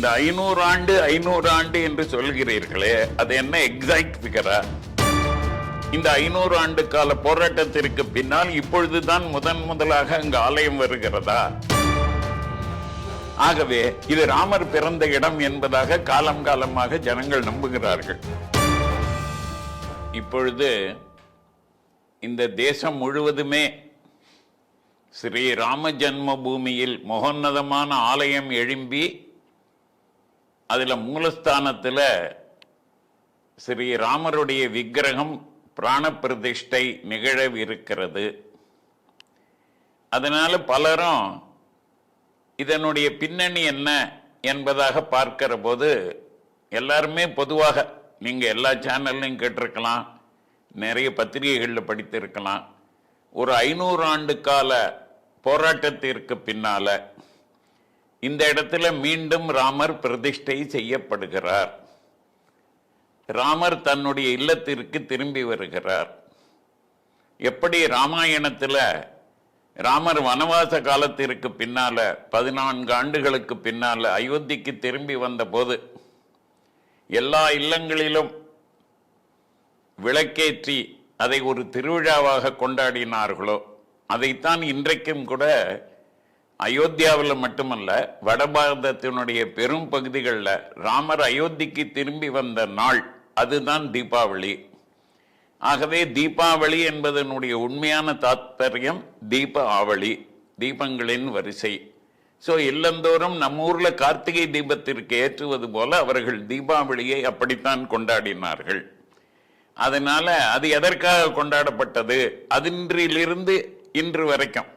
இந்த ஐநூறு ஆண்டு ஐநூறு ஆண்டு என்று சொல்கிறீர்களே அது என்ன எக்ஸாக்ட் பிகரா இந்த ஐநூறு ஆண்டு கால போராட்டத்திற்கு பின்னால் இப்பொழுதுதான் முதன் முதலாக அங்கு ஆலயம் வருகிறதா? ஆகவே இது ராமர் பிறந்த இடம் என்பதாக காலம் காலமாக ஜனங்கள் நம்புகிறார்கள். இப்பொழுது இந்த தேசம் முழுவதுமே ஸ்ரீ ராம ஜன்ம பூமியில் மகோன்னதமான ஆலயம் எழும்பி அதில் மூலஸ்தானத்தில் ஸ்ரீ ராமருடைய விக்கிரகம் பிராண பிரதிஷ்டை நிகழவிருக்கிறது. அதனால பலரும் இதனுடைய பின்னணி என்ன என்பதாக பார்க்கிற போது எல்லாருமே பொதுவாக நீங்கள் எல்லா சேனல்லையும் கேட்டிருக்கலாம் நிறைய பத்திரிகைகளில் படித்திருக்கலாம். ஒரு ஐநூறு ஆண்டு கால போராட்டத்திற்கு பின்னால இந்த இடத்துல மீண்டும் ராமர் பிரதிஷ்டை செய்யப்படுகிறார். ராமர் தன்னுடைய இல்லத்திற்கு திரும்பி வருகிறார். எப்படி ராமாயணத்தில் ராமர் வனவாச காலத்திற்கு பின்னால பதினான்கு ஆண்டுகளுக்கு பின்னால அயோத்திக்கு திரும்பி வந்தபோது எல்லா இல்லங்களிலும் விளக்கேற்றி அதை ஒரு திருவிழாவாக கொண்டாடினார்களோ அதைத்தான் இன்றைக்கும் கூட அயோத்தியாவில் மட்டுமல்ல வடபாரதத்தினுடைய பெரும் பகுதிகளில் ராமர் அயோத்திக்கு திரும்பி வந்த நாள் அதுதான் தீபாவளி. ஆகவே தீபாவளி என்பதனுடைய உண்மையான தாத்பரியம் தீப ஆவளி தீபங்களின் வரிசை. ஸோ இல்லந்தோறும் நம்ம ஊரில் கார்த்திகை தீபத்திற்கு ஏற்றுவது போல அவர்கள் தீபாவளியை அப்படித்தான் கொண்டாடினார்கள். அதனால அது எதற்காக கொண்டாடப்பட்டது? அதின்றிலிருந்து இன்று வரைக்கும்.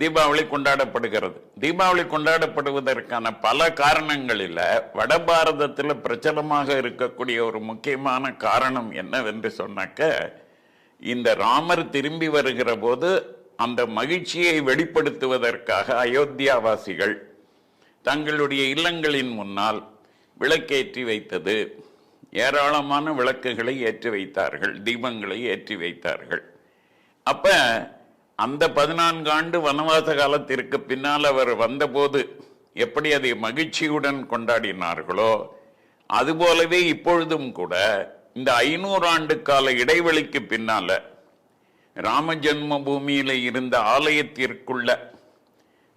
தீபாவளி கொண்டாடப்படுகிறது. தீபாவளி கொண்டாடப்படுவதற்கான பல காரணங்களில் வட பாரதத்தில் பிரச்சலமாக இருக்கக்கூடிய ஒரு முக்கியமான காரணம் என்னவென்று சொன்னாக்க இந்த ராமர் திரும்பி வருகிற போது அந்த மகிழ்ச்சியை வெளிப்படுத்துவதற்காக அயோத்தியாவாசிகள் தங்களுடைய இல்லங்களின் முன்னால் விளக்கேற்றி வைத்தது. ஏராளமான விளக்குகளை ஏற்றி வைத்தார்கள் தீபங்களை ஏற்றி வைத்தார்கள். அப்போ அந்த பதினான்கு ஆண்டு வனவாச காலத்திற்கு பின்னால் அவர் வந்தபோது எப்படி அதை மகிழ்ச்சியுடன் கொண்டாடினார்களோ அதுபோலவே இப்பொழுதும் கூட இந்த ஐநூறு ஆண்டு கால இடைவெளிக்கு பின்னால ராம ஜென்ம பூமியில இருந்த ஆலயத்திற்குள்ள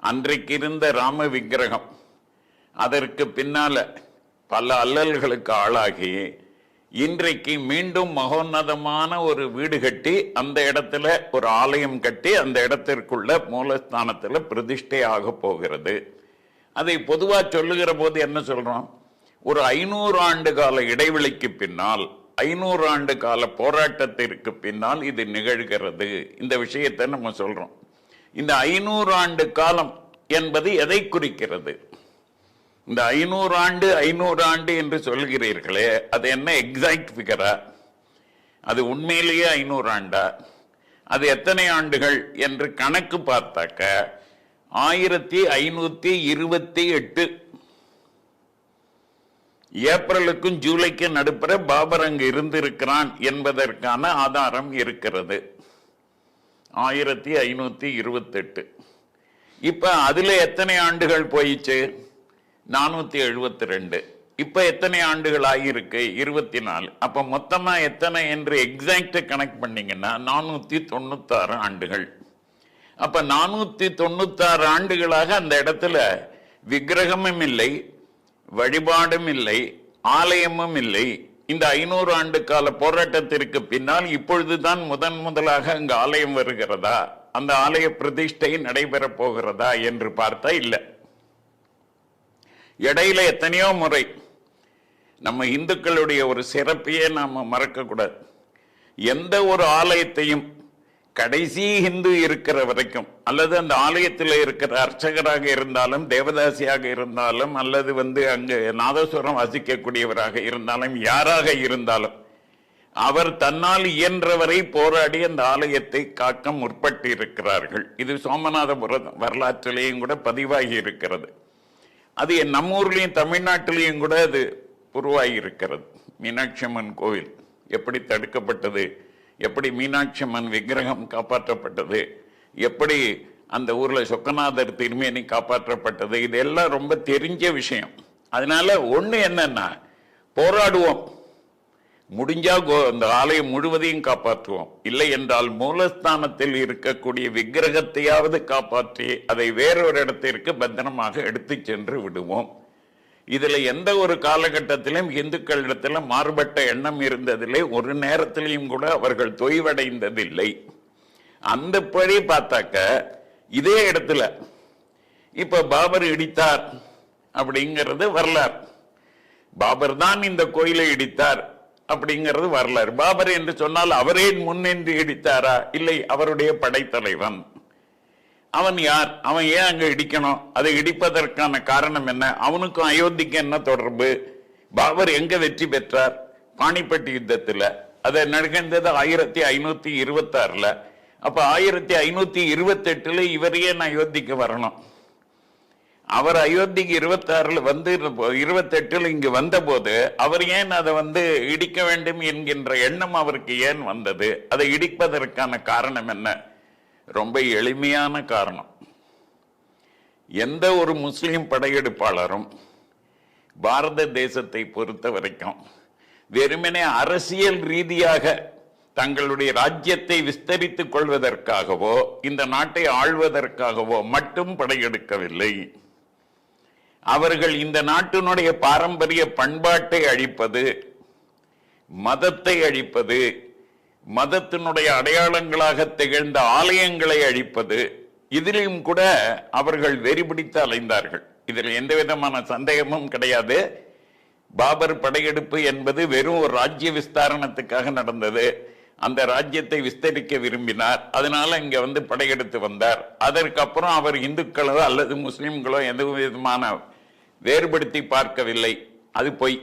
அன்றைக்கு இருந்த ராம விக்கிரகம் அதற்கு பின்னால பல அல்லல்களுக்கு ஆளாகி இன்றைக்கு மீண்டும் மகோன்னதமான ஒரு வீடு கட்டி அந்த இடத்துல ஒரு ஆலயம் கட்டி அந்த இடத்திற்குள்ள மூலஸ்தானத்தில் பிரதிஷ்டை ஆக போகிறது. அதை பொதுவாக சொல்லுகிற போது என்ன சொல்றோம்? ஒரு ஐநூறு ஆண்டு கால இடைவெளிக்கு பின்னால் ஐநூறு ஆண்டு கால போராட்டத்திற்கு பின்னால் இது நிகழ்கிறது. இந்த விஷயத்தை நம்ம சொல்றோம். இந்த ஐநூறு ஆண்டு காலம் என்பது எதை குறிக்கிறது? இந்த ஐநூறு ஆண்டு ஐநூறு ஆண்டு என்று சொல்கிறீர்களே அது என்ன எக்ஸாக்ட் ஃபிகரா அது உண்மையிலேயே ஐநூறு ஆண்டா? அது எத்தனை ஆண்டுகள் என்று கணக்கு பார்த்தாக்க ஆயிரத்தி ஐநூத்தி இருபத்தி எட்டு. ஏப்ரலுக்கும் ஜூலைக்கும் நடுப்புற பாபர் அங்கு இருந்திருக்கிறான் என்பதற்கான ஆதாரம் இருக்கிறது. ஆயிரத்தி ஐநூத்தி இருபத்தெட்டு இப்ப அதுல எத்தனை ஆண்டுகள் போயிச்சு? நானூத்தி எழுபத்தி ரெண்டு. இப்ப எத்தனை ஆண்டுகள் ஆகியிருக்கு? இருபத்தி நாலு. அப்ப மொத்தமா எத்தனை என்று எக்ஸாக்ட் கனெக்ட் பண்ணீங்கன்னா நானூத்தி தொண்ணூத்தாறு ஆண்டுகள். அப்ப நானூத்தி தொண்ணூத்தாறு ஆண்டுகளாக அந்த இடத்துல விக்கிரகமும் இல்லை வழிபாடும் இல்லை ஆலயமும் இல்லை. இந்த ஐநூறு ஆண்டு கால போராட்டத்திற்கு பின்னால் இப்பொழுதுதான் முதன் முதலாக அங்கு ஆலயம் வருகிறதா? அந்த ஆலய பிரதிஷ்டை நடைபெறப் போகிறதா என்று பார்த்தா இல்லை. இடையில எத்தனையோ முறை நம்ம இந்துக்களுடைய ஒரு சிறப்பையே நாம் மறக்கக்கூடாது. எந்த ஒரு ஆலயத்தையும் கடைசி இந்து இருக்கிற வரைக்கும் அல்லது அந்த ஆலயத்தில் இருக்கிற அர்ச்சகராக இருந்தாலும் தேவதாசியாக இருந்தாலும் அல்லது வந்து அங்கு நாதஸ்வரம் வாசிக்கக்கூடியவராக இருந்தாலும் யாராக இருந்தாலும் அவர் தன்னால் இயன்றவரை போராடி அந்த ஆலயத்தை காக்க முற்பட்டு இருக்கிறார்கள் இது சோமநாதபுர வரலாற்றிலேயும் கூட பதிவாகி இருக்கிறது. அது என் நம்ம ஊர்லேயும் தமிழ்நாட்டிலையும் கூட அது உருவாகி இருக்கிறது மீனாட்சி அம்மன் கோவில் எப்படி தடுக்கப்பட்டது? எப்படி மீனாட்சி அம்மன் விக்கிரகம் காப்பாற்றப்பட்டது? எப்படி அந்த ஊரில் சொக்கநாதர் திருமேனி காப்பாற்றப்பட்டது? இதெல்லாம் ரொம்ப தெரிஞ்ச விஷயம். அதனால ஒன்று என்னன்னா போராடுவோம். முடிஞ்சா கோ- அந்த ஆலயம் முழுவதையும் காப்பாற்றுவோம். இல்லை என்றால் மூலஸ்தானத்தில் இருக்கக்கூடிய விக்கிரகத்தையாவது காப்பாற்றி அதை வேறொரு இடத்திற்கு பத்திரமாக எடுத்து சென்று விடுவோம். இதுல எந்த ஒரு காலகட்டத்திலும் இந்துக்களிடத்துல மாறுபட்ட எண்ணம் இருந்ததில்லை. ஒரு நேரத்திலையும் கூட அவர்கள் தொய்வடைந்ததில்லை. அந்த படி பார்த்தாக்க இதே இடத்துல இப்ப பாபர் இடித்தார் அப்படிங்கிறது வரலாறு. பாபர் தான் இந்த கோயிலை இடித்தார். அப்படிங்கிறது வரலாறு. பாபர் என்று சொன்னால் அவரே முன்னின்று இடித்தாரா? இல்லை அவருடைய படைத்தலைவன். அவன் யார்? அவன் ஏன் அங்க இடிக்கணும்? அதை இடிப்பதற்கான காரணம் என்ன? அவனுக்கும் அயோத்திக்கு என்ன தொடர்பு? பாபர் எங்க வெற்றி பெற்றார்? பாணிப்பட்டி யுத்தத்துல. அதை நடந்தது ஆயிரத்தி ஐநூத்தி இருபத்தி ஆறுல அப்ப ஆயிரத்தி ஐநூத்தி இருபத்தி எட்டுல நான் அயோத்திக்கு வரணும். அவர் அயோத்திக்கு இருபத்தாறுல வந்து இருபத்தி எட்டுல இங்கு வந்தபோது அவர் ஏன் அதை வந்து இடிக்க வேண்டும் என்கின்ற எண்ணம் அவருக்கு ஏன் வந்தது? அதை இடிப்பதற்கான காரணம் என்ன? ரொம்ப எளிமையான காரணம். எந்த ஒரு முஸ்லிம் படையெடுப்பாளரும் பாரத தேசத்தை பொறுத்த வரைக்கும் வெறுமனே அரசியல் ரீதியாக தங்களுடைய ராஜ்யத்தை விஸ்தரித்துக் கொள்வதற்காகவோ இந்த நாட்டை ஆள்வதற்காகவோ மட்டும் படையெடுக்கவில்லை. அவர்கள் இந்த நாட்டினுடைய பாரம்பரிய பண்பாட்டை அழிப்பது மதத்தை அழிப்பது மதத்தினுடைய அடையாளங்களாக திகழ்ந்த ஆலயங்களை அழிப்பது இதிலும் கூட அவர்கள் வெறி பிடித்து அலைந்தார்கள். இதில் எந்த விதமான சந்தேகமும் கிடையாது. பாபர் படையெடுப்பு என்பது வெறும் ஒரு ராஜ்ய விஸ்தாரணத்துக்காக நடந்தது. அந்த ராஜ்யத்தை விஸ்தரிக்க விரும்பினார். அதனால இங்க வந்து படையெடுத்து வந்தார். அதற்கப்புறம் அவர் இந்துக்களோ அல்லது முஸ்லிம்களோ எந்த விதமான வேறுபடுத்தி பார்க்கவில்லை. அது பொய்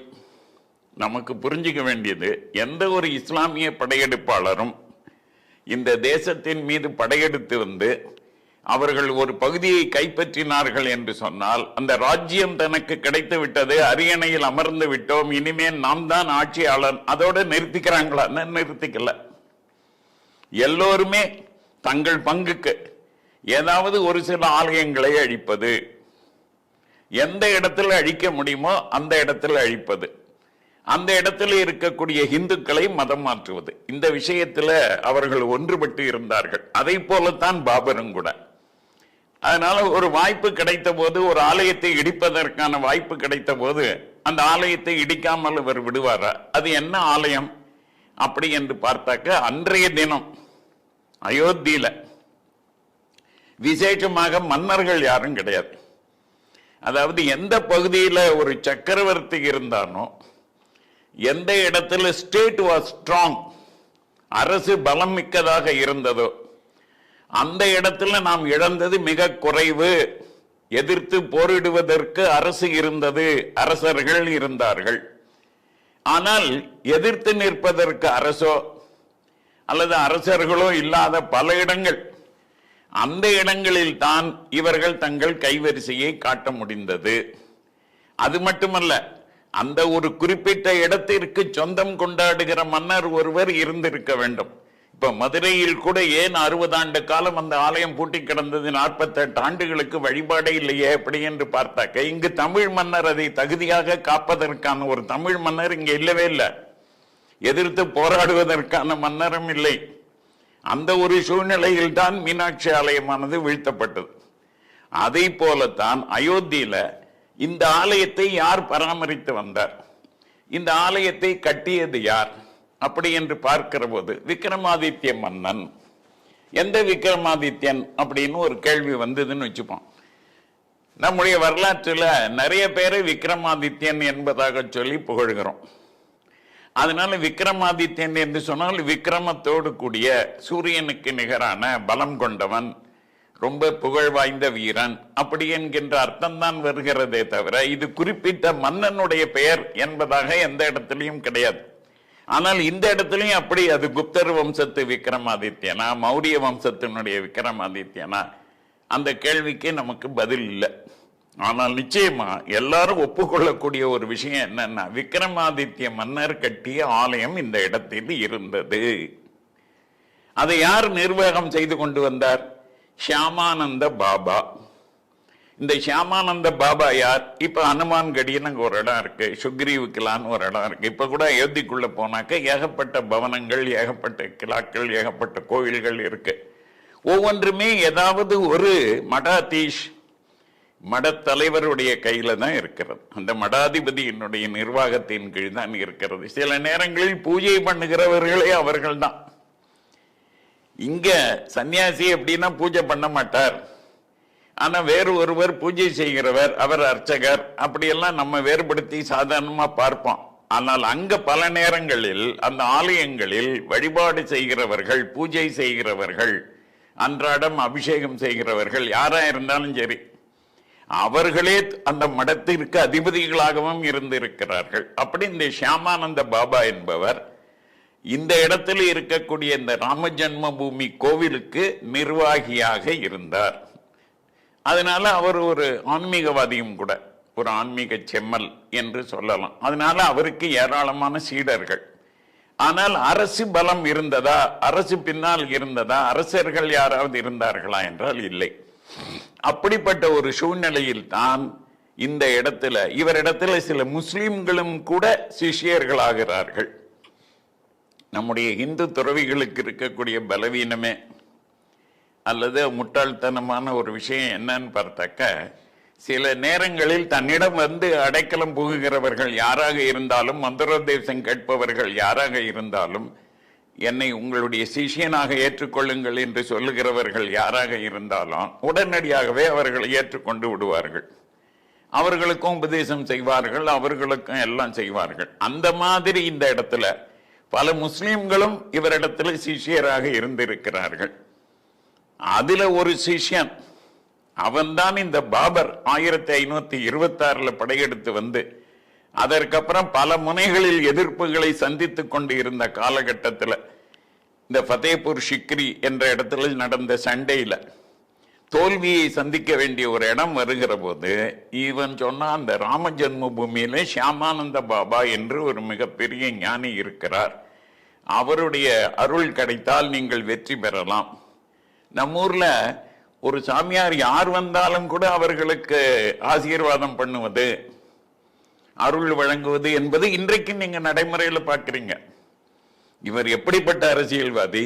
நமக்கு புரிஞ்சுக்க வேண்டியது எந்த ஒரு இஸ்லாமிய படையெடுப்பாளரும் இந்த தேசத்தின் மீது படையெடுத்து வந்து அவர்கள் ஒரு பகுதியை கைப்பற்றினார்கள் என்று சொன்னால் அந்த ராஜ்யம் தனக்கு கிடைத்து விட்டது அரியணையில் அமர்ந்து விட்டோம் இனிமேல் நாம் தான் ஆட்சியாளர் அதோடு நிறுத்திக்கிறாங்களா? நிறுத்திக்கல. எல்லோருமே தங்கள் பங்குக்கு ஏதாவது ஒரு சில ஆலயங்களை அழிப்பது. எந்த இடத்துல அழிக்க முடியுமோ அந்த இடத்துல அழிப்பது. அந்த இடத்துல இருக்கக்கூடிய இந்துக்களை மதம் மாற்றுவது. இந்த விஷயத்தில் அவர்கள் ஒன்றுபட்டு இருந்தார்கள். அதை போலத்தான் பாபரும் கூட. அதனால ஒரு வாய்ப்பு கிடைத்த போது ஒரு ஆலயத்தை இடிப்பதற்கான வாய்ப்பு கிடைத்த போது அந்த ஆலயத்தை இடிக்காமல் அவர் விடுவாரா? அது என்ன ஆலயம்? அப்படி என்று பார்த்தாக்க அன்றைய தினம் அயோத்தியில. விசேஷமாக மன்னர்கள் யாரும் கிடையாது. அதாவது எந்த பகுதியில் ஒரு சக்கரவர்த்தி இருந்தானோ எந்த இடத்துல ஸ்டேட் வாஸ் ஸ்ட்ராங் அரசு பலம் மிக்கதாக இருந்ததோ அந்த இடத்துல நாம் இழந்தது மிக குறைவு. எதிர்த்து போரிடுவதற்கு அரசு இருந்தது அரசர்கள் இருந்தார்கள். ஆனால் எதிர்த்து நிற்பதற்கு அரசோ அல்லது அரசர்களோ இல்லாத பல இடங்கள். அந்த இடங்களில் தான் இவர்கள் தங்கள் கைவரிசையை காட்ட முடிந்தது. அது மட்டுமல்ல அந்த ஒரு குறிப்பிட்ட இடத்திற்கு சொந்தம் கொண்டாடுகிற மன்னர் ஒருவர் இருந்திருக்க வேண்டும். இப்ப மதுரையில் கூட ஏன் அறுபது ஆண்டு காலம் அந்த ஆலயம் பூட்டி கிடந்தது? நாற்பத்தெட்டு ஆண்டுகளுக்கு வழிபாடே இல்லையே அப்படி என்று பார்த்தாக்க இங்கு தமிழ் மன்னர் அதை தகுதியாக காப்பதற்கான ஒரு தமிழ் மன்னர் இங்க இல்லவே இல்லை. எதிர்த்து போராடுவதற்கான மன்னரும் இல்லை. அந்த ஒரு சூழ்நிலையில் தான் மீனாட்சி ஆலயமானது வீழ்த்தப்பட்டது. அதை போலத்தான் அயோத்தியில இந்த ஆலயத்தை யார் பராமரித்து வந்தார்? இந்த ஆலயத்தை கட்டியது யார்? அப்படி என்று பார்க்கிற போது விக்ரமாதித்ய மன்னன். எந்த விக்ரமாதித்யன் அப்படின்னு ஒரு கேள்வி வந்ததுன்னு வச்சுப்போம். நம்முடைய வரலாற்றில் நிறைய பேரை விக்ரமாதித்யன் என்பதாக சொல்லி புகழ்கிறோம். அதனால விக்ரமாதித்யன் என்று சொன்னால் விக்ரமத்தோடு கூடிய சூரியனுக்கு நிகரான பலம் கொண்டவன் ரொம்ப புகழ் வாய்ந்த வீரன். அப்படி என்கின்ற அர்த்தம்தான் வருகிறதே தவிர இது குறிப்பிட்ட மன்னனுடைய பெயர் என்பதாக எந்த இடத்திலையும் கிடையாது. ஆனால் இந்த இடத்துலையும் அப்படி அது குப்தர் வம்சத்து விக்ரமாதித்யனா மௌரிய வம்சத்தினுடைய விக்ரமாதித்யனா? அந்த கேள்விக்கு நமக்கு பதில் இல்லை. ஆனால் நிச்சயமா எல்லாரும் ஒப்புக்கொள்ளக்கூடிய ஒரு விஷயம் என்னன்னா விக்ரமாதித்ய மன்னர் கட்டிய ஆலயம் இந்த இடத்தில் இருந்தது. அதை யார் நிர்வாகம் செய்து கொண்டு வந்தார்? ஷியாமானந்த பாபா. இந்த ஷியாமானந்த பாபா யார்? இப்ப ஹனுமான் கடின்னு ஒரு இடம் இருக்கு சுக்ரீவுக்கிலான்னு ஒரு இடம் இருக்கு. இப்ப கூட அயோத்திக்குள்ள போனாக்க ஏகப்பட்ட பவனங்கள் ஏகப்பட்ட கிலாக்கள் ஏகப்பட்ட கோயில்கள் இருக்கு. ஒவ்வொன்றுமே ஏதாவது ஒரு மடாதீஷ் மடத்தலைவருடைய கையில தான் இருக்கிறது. அந்த மடாதிபதியினுடைய நிர்வாகத்தின் கீழ் தான் இருக்கிறது. சில நேரங்களில் பூஜை பண்ணுகிறவர்களே அவர்கள் தான். இங்க சன்னியாசி எப்படின்னா பூஜை பண்ண மாட்டார். ஆனா வேறு ஒருவர் பூஜை செய்கிறவர் அவர் அர்ச்சகர் அப்படியெல்லாம் நம்ம வேறுபடுத்தி சாதாரணமா பார்ப்போம். ஆனால் அங்க பல நேரங்களில் அந்த ஆலயங்களில் வழிபாடு செய்கிறவர்கள் பூஜை செய்கிறவர்கள் அன்றாடம் அபிஷேகம் செய்கிறவர்கள் யாரா இருந்தாலும் சரி அவர்களே அந்த மடத்திற்கு அதிபதிகளாகவும் இருந்திருக்கிறார்கள். அப்படி இந்த ஷியாமானந்த பாபா என்பவர் இந்த இடத்தில் இருக்கக்கூடிய இந்த ராம ஜன்ம பூமி கோவிலுக்கு நிர்வாகியாக இருந்தார். அதனால அவர் ஒரு ஆன்மீகவாதியும் கூட ஒரு ஆன்மீக செம்மல் என்று சொல்லலாம். அதனால அவருக்கு ஏராளமான சீடர்கள். ஆனால் அரசு பலம் இருந்ததா அரசு பின்னால் இருந்ததா அரசர்கள் யாராவது இருந்தார்களா என்றால் இல்லை. அப்படிப்பட்ட ஒரு சூழ்நிலையில் தான் இந்த இடத்துல இவரிடத்துல சில முஸ்லிம்களும் கூட சிஷியர்களாகிறார்கள். நம்முடைய இந்து துறவிகளுக்கு இருக்கக்கூடிய பலவீனமே அல்லது முட்டாள்தனமான ஒரு விஷயம் என்னன்னு பார்த்தாக்க சில நேரங்களில் தன்னிடம் வந்து அடைக்கலம் புகுகிறவர்கள் யாராக இருந்தாலும் மந்திரோபதேசம் கேட்பவர்கள் யாராக இருந்தாலும் என்னை உங்களுடைய சிஷியனாக ஏற்றுக்கொள்ளுங்கள் என்று சொல்லுகிறவர்கள் யாராக இருந்தாலும் உடனடியாகவே அவர்களை ஏற்றுக்கொண்டு விடுவார்கள். அவர்களுக்கும் உபதேசம் செய்வார்கள் அவர்களுக்கும் எல்லாம் செய்வார்கள். அந்த மாதிரி இந்த இடத்துல பல முஸ்லிம்களும் இவரிடத்துல சிஷியராக இருந்திருக்கிறார்கள். அதுல ஒரு சிஷ்யன் அவன்தான் இந்த பாபர் ஆயிரத்தி ஐநூத்தி இருபத்தி ஆறுல படையெடுத்து வந்து அதற்கப்புறம் பல முனைகளில் எதிர்ப்புகளை சந்தித்துக் கொண்டு இருந்த காலகட்டத்தில் இந்த ஃபதேபூர் ஷிக்ரி என்ற இடத்துல நடந்த சண்டையில் தோல்வியை சந்திக்க வேண்டிய ஒரு இடம் வருகிற போது இவன் சொன்னா அந்த ராம ஜென்ம பூமியில ஷியாமானந்த பாபா என்று ஒரு மிகப்பெரிய ஞானி இருக்கிறார். அவருடைய அருள் கிடைத்தால் நீங்கள் வெற்றி பெறலாம். நம்ம ஊர்ல ஒரு சாமியார் யார் வந்தாலும் கூட அவர்களுக்கு ஆசீர்வாதம் பண்ணுவது அருள் வழங்குவது என்பது இன்றைக்கு நீங்க நடைமுறையில் பார்க்கிறீங்க. இவர் எப்படிப்பட்ட அரசியல்வாதி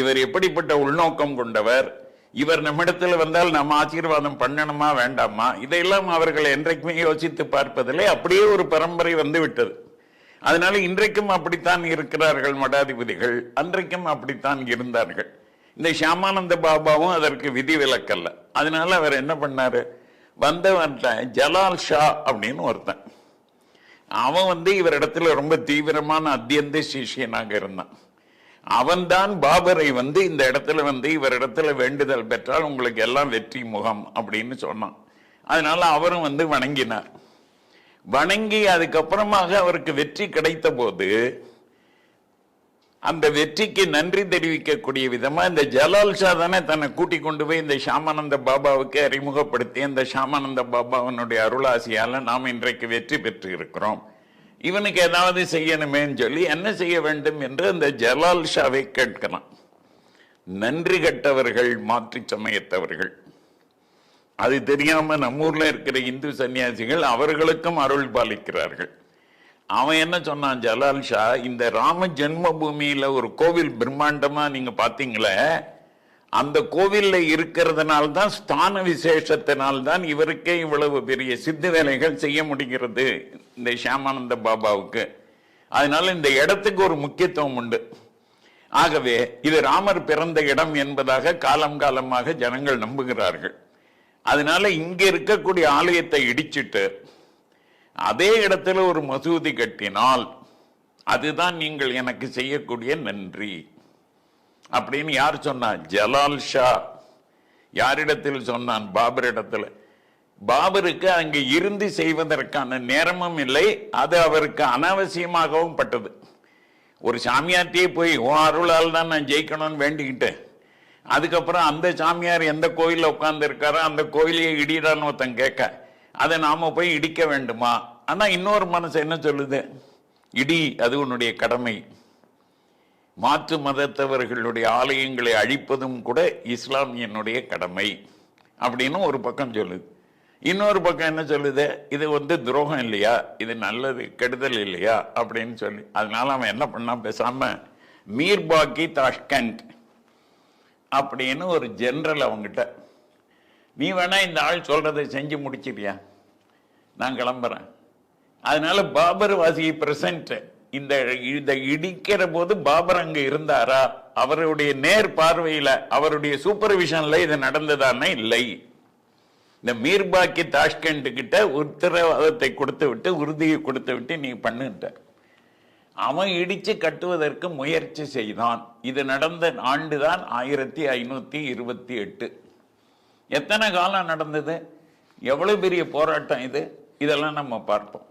இவர் எப்படிப்பட்ட உள்நோக்கம் கொண்டவர் இவர் நம்மிடத்தில் வந்தால் நம்ம ஆசீர்வாதம் பண்ணணுமா வேண்டாமா? இதையெல்லாம் அவர்கள் என்றைக்குமே யோசித்து பார்ப்பதில்லை. அப்படியே ஒரு பரம்பரை வந்து விட்டது அதனால இன்றைக்கும் அப்படித்தான் இருக்கிறார்கள் மடாதிபதிகள். அன்றைக்கும் அப்படித்தான் இருந்தார்கள். இந்த ஷியாமானந்த பாபாவும் அதற்கு விதி விலக்கல்ல. அதனால அவர் என்ன பண்ணாரு? வந்தவன்ட்ட ஜலால் ஷா அப்படின்னு ஒருத்தன். அவன் வந்து இவரிடத்துல ரொம்ப தீவிரமான அத்தியந்த சிஷியனாக இருந்தான். அவன்தான் பாபரை வந்து இந்த இடத்துல வந்து இவரிடத்துல வேண்டுதல் பெற்றால் உங்களுக்கு எல்லாம் வெற்றி முகம் அப்படின்னு சொன்னான். அதனால அவரும் வந்து வணங்கினார். வணங்கி அதுக்கப்புறமாக அவருக்கு வெற்றி கிடைத்த போது அந்த வெற்றிக்கு நன்றி தெரிவிக்கக்கூடிய விதமா இந்த ஜலால்ஷா தானே தன்னை கூட்டி கொண்டு போய் இந்த ஷாமானந்த பாபாவுக்கு அறிமுகப்படுத்தி அந்த ஷாமானந்த பாபாவினுடைய அருளாசியால நாம் இன்றைக்கு வெற்றி பெற்று இருக்கிறோம் இவனுக்கு ஏதாவது செய்யணுமேன்னு சொல்லி என்ன செய்ய வேண்டும் என்று அந்த ஜலால்ஷாவை கேட்கலாம் நன்றி கட்டவர்கள் மாற்றி சமயத்தவர்கள். அது தெரியாம நம்ம ஊர்ல இருக்கிற இந்து சன்னியாசிகள் அவர்களுக்கும் அருள் பாலிக்கிறார்கள். அவன் என்ன சொன்னான் ஜலால் ஷா இந்த ராம ஜென்மபூமியில ஒரு கோவில் பிரம்மாண்டமா நீங்க பாத்தீங்களே அந்த கோவில்ல இருக்கிறதுனால தான் ஸ்தான விசேஷத்தினால் தான் இவருக்கே இவ்வளவு பெரிய சித்து வேலைகள் செய்ய முடிகிறது இந்த ஷியாமானந்த பாபாவுக்கு. அதனால இந்த இடத்துக்கு ஒரு முக்கியத்துவம் உண்டு. ஆகவே இது ராமர் பிறந்த இடம் என்பதாக காலம் காலமாக ஜனங்கள் நம்புகிறார்கள். அதனால இங்க இருக்கக்கூடிய ஆலயத்தை இடிச்சிட்டு அதே இடத்துல ஒரு மசூதி கட்டினால் அதுதான் நீங்கள் எனக்கு செய்யக்கூடிய நன்றி. அப்படின்னு யார் சொன்னா ஜலால் ஷா. யாரிடத்தில் சொன்னான்? பாபர் இடத்துல பாபருக்கு அங்கு இருந்து செய்வதற்கான நேரமும் இல்லை அது அவருக்கு அனாவசியமாகவும் பட்டது. ஒரு சாமியார்ட்டே போய் உன் அருளால் தான் நான் ஜெயிக்கணும்னு வேண்டிக்கிட்டேன் அதுக்கப்புறம் அந்த சாமியார் எந்த கோயிலில் உட்கார்ந்து இருக்காரோ அந்த கோயிலையே இடிடான்னு ஒருத்தன் கேட்க. அதை நாம போய் இடிக்க வேண்டுமா? ஆனா இன்னொரு மனசு என்ன சொல்லுது? இடி அது உன்னுடைய கடமை. மாற்று மதத்தவர்களுடைய ஆலயங்களை அழிப்பதும் கூட இஸ்லாமியனுடைய கடமை. அப்படின்னு ஒரு பக்கம் சொல்லுது. இன்னொரு பக்கம் என்ன சொல்லுது? இது வந்து துரோகம் இல்லையா? இது நல்லது கெடுதல் இல்லையா? அப்படின்னு சொல்லி. அதனால அவன் என்ன பண்ணான்? பேசாம மீர்பாக்கி தாஷ்கண்ட் அப்படின்னு ஒரு ஜென்ரல் அவங்கிட்ட நீ வேணா இந்த ஆள் சொல்றதை செஞ்சு முடிச்சிட்டியா? நான் கிளம்புறேன். அதனால பாபர் வாசி பிரசன்ட் இந்த இதை இடிக்கிற போது பாபர் அங்க இருந்தாரா? அவருடைய நேர் பார்வையில அவருடைய சூப்பர்விஷன்ல இது நடந்ததானே? இல்லை. இந்த மீர்பாக்கி தாஷ்கண்ட் கிட்ட உத்தரவாதத்தை கொடுத்து விட்டு உறுதியை கொடுத்து விட்டு நீ பண்ணுட்ட அவன் இடிச்சு கட்டுவதற்கு முயற்சி செய்தான். இது நடந்த ஆண்டுதான் ஆயிரத்தி ஐநூத்தி இருபத்தி எட்டு. எத்தனை காலம் நடந்தது? எவ்வளவு பெரிய போராட்டம் இது? இதெல்லாம் நம்ம பார்ப்போம்.